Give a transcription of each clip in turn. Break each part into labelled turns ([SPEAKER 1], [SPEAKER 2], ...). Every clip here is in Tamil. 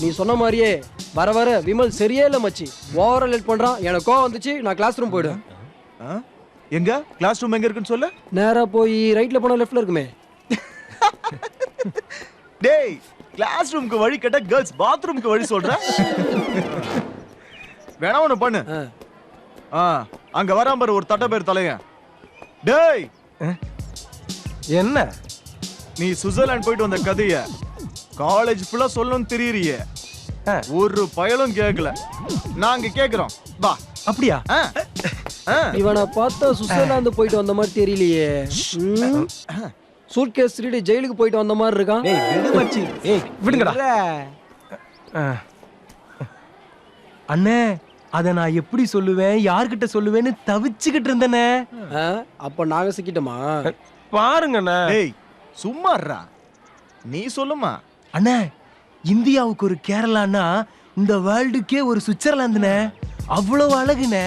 [SPEAKER 1] நீ சொன்ன மாதிரியே வர வர விமல் சரியே இல்லை மச்சி. ஓவரா லேட் பண்றான். எனக்கு கோவம் வந்துச்சு. நான் கிளாஸ் ரூம் போயிடுவேன்.
[SPEAKER 2] ஆ? எங்க? கிளாஸ் ரூம் எங்க இருக்குன்னு சொல்லு.
[SPEAKER 1] நேரா போய் ரைட்ல போனா லெஃப்ட்ல இருக்குமே.
[SPEAKER 2] டேய் கிளாஸ் ரூமுக்கு வழி கேட்டா கேர்ள்ஸ் பாத்ரூமுக்கு வழி சொல்ற வேணா ஒண்ணு பண்ணு.
[SPEAKER 1] ஆ.
[SPEAKER 2] அங்க வராம பாரு ஒரு தட்ட பேர் தலையன் டேய்!
[SPEAKER 3] என்ன?
[SPEAKER 2] நீ சுவிட்சர்லாந்து போயிட்டு வந்த கதைய காலேஜ் ஃபுல்லா சொல்லணும்னு தெரியறியே.
[SPEAKER 3] ஆ.
[SPEAKER 2] ஒரு பயலும் கேட்கல நாங்க கேக்குறோம். வா.
[SPEAKER 3] அப்படியா?
[SPEAKER 2] ஆ. ஆ.
[SPEAKER 1] இவனை பார்த்தா சுவிட்சர்லாந்து போயிட்டு வந்த மாதிரி தெரியலையே. சூட் கேஸ் திருடி ஜெயிலுக்கு போயிட்டு வந்த மாதிரி இருக்கான்.
[SPEAKER 3] டேய் விடு மச்சி ஏய் விடுங்கடா. ஆ. அண்ணே அத நான் எப்படி சொல்லுவேன் யார்கிட்ட சொல்லுவேன்னு தவிச்சுக்கிட்டு இருந்தேனே.
[SPEAKER 1] அப்ப நாங்க சிக்கிட்டோமா
[SPEAKER 3] பாருங்கண்ணே.
[SPEAKER 2] டேய் சும்மா இருடா. நீ சொல்லுமா
[SPEAKER 3] அண்ணே இந்தியாவுக்கு ஒரு கேரளான்னா இந்த வேர்ல்டுக்கே ஒரு சுவிட்சர்லாந்துண்ணே. அவ்வளவு அழகுண்ணே.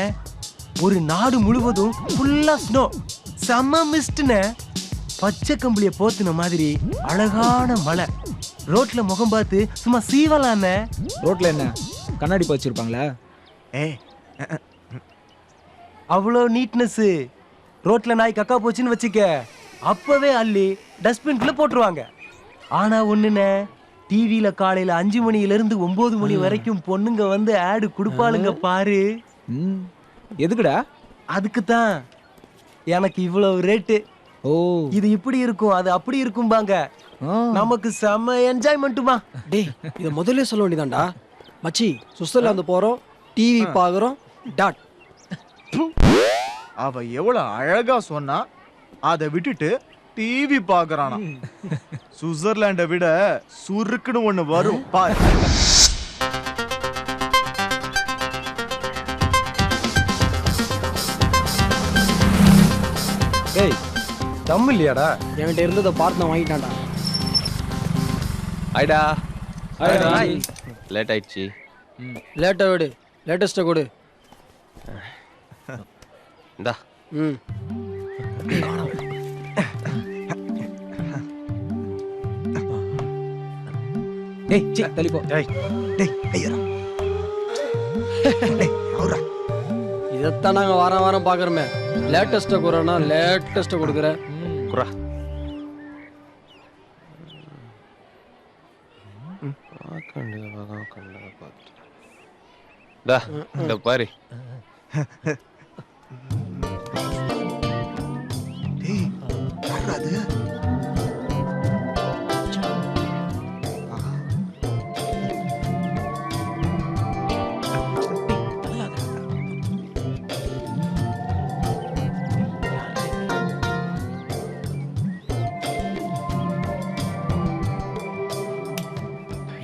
[SPEAKER 3] ஒரு நாடு முழுவதும் ஃபுல்லா ஸ்னோ செம்ம மிஸ்ட்ண்ணே பச்சை கம்பளிய போத்துன மாதிரி அழகான மலை. ரோட்ல முகம் பார்த்து சும்மா சீவலாண்ணே.
[SPEAKER 4] ரோட்ல என்ன? கண்ணாடி வச்சிருப்பாங்களா?
[SPEAKER 2] ஏய்
[SPEAKER 3] அவ்வளோ நீட்னஸ் ரோட்ல நாய் கக்கா போச்சுன்னு வச்சுக்க அப்பவே அள்ளி டஸ்ட்பின்குள்ள போட்டுருவாங்க. ஆனா ஒண்ணுண்ணே டிவியில காலையில அஞ்சு மணில இருந்து ஒன்பது மணி வரைக்கும் பொண்ணுங்க வந்து ஆடு கொடுப்பாளுங்க பாரு.
[SPEAKER 4] ம். எதுக்குடா?
[SPEAKER 3] அதுக்கு தான் எனக்கு இவ்வளவு ரேட்டு
[SPEAKER 4] ஓ.
[SPEAKER 3] இது இப்படி இருக்கும் அது அப்படி இருக்கும்பாங்க. நமக்கு செம்ம என்ஜாய்மெண்ட்டுமா
[SPEAKER 1] டேய் இத முதல்ல சொல்ல வேண்டியதான்டா. மச்சி சுவிட்சர்லாந்து போறோம். டிவி பாக்குறோம். டாட்
[SPEAKER 2] அவ எவ்வளவு அழகா சொன்னா அதை விட்டுட்டு டிவி பாக்குறானா. சுவிட்சர்லாண்டை விட சுருக்குன்னு ஒண்ணு வரும் பாரு.
[SPEAKER 3] ஏய் தம் இல்லையாடா?
[SPEAKER 1] என்கிட்ட இருந்ததை பார்த்து நான் வாங்கிட்டான்டா.
[SPEAKER 5] ஐடா. லேட் ஆயிடுச்சு
[SPEAKER 1] லேட்டை விடு. லேட்டஸ்ட்டை கொடு.
[SPEAKER 5] இந்தா.
[SPEAKER 1] ம்.
[SPEAKER 4] டேய் சி தள்ளி போ
[SPEAKER 3] ஏய்
[SPEAKER 2] டேய் ஐயரா. டேய் அவரா.
[SPEAKER 1] இதைத்தான் நாங்க வாரம் வாரம் பாக்குறோமே லேட்டஸ்ட்டை கொடுறோன்னா லேட்டஸ்ட்டை கொடுக்குற.
[SPEAKER 5] குரா டா இந்த பாரு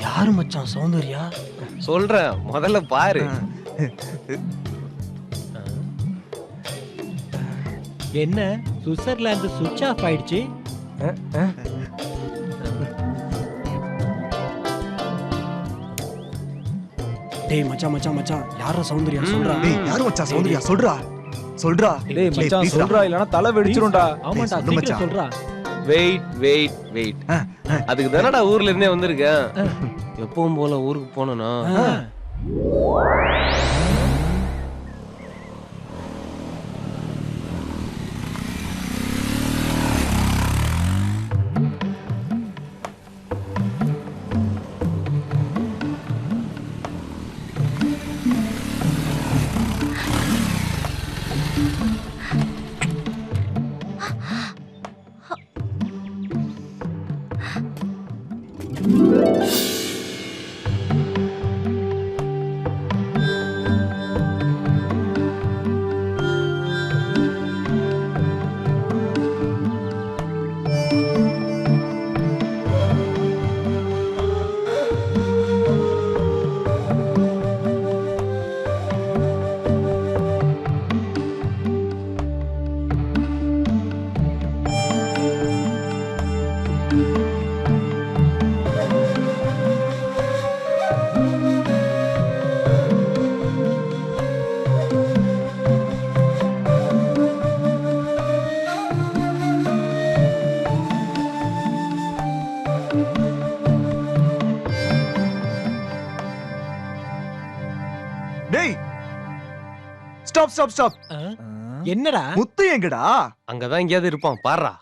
[SPEAKER 2] யாரு
[SPEAKER 1] மச்சான் சௌந்தர்யா
[SPEAKER 5] சொல்றேன். முதல்ல பாரு.
[SPEAKER 6] என்ன? சுவிட்சர்லாந்து சுவிட்ச் ஆஃப் ஆயிடுச்சு.
[SPEAKER 1] டேய் மச்சான் மச்சான் மச்சான். யாரா சௌந்தர்யா? சொல்றா.
[SPEAKER 2] டேய் யாரு மச்சான் சௌந்தர்யா? சொல்றா. சொல்றா.
[SPEAKER 4] டேய் மச்சான். சொல்றா இல்லனா தலை வெடிச்சிரும்டா.
[SPEAKER 2] மச்சான்.
[SPEAKER 6] சொல்றா.
[SPEAKER 5] Wait wait wait. அதுக்கு தானடா ஊர்ல இருந்தே வந்திருக்கேன். எப்பவும் போல ஊருக்கு போனனா
[SPEAKER 2] டேய் ஸ்டாப் ஸ்டாப் ஸ்டாப்
[SPEAKER 6] என்னடா?
[SPEAKER 2] முத்து எங்கடா?
[SPEAKER 5] அங்கதான் எங்கேயாவது இருப்பான் பாருடா.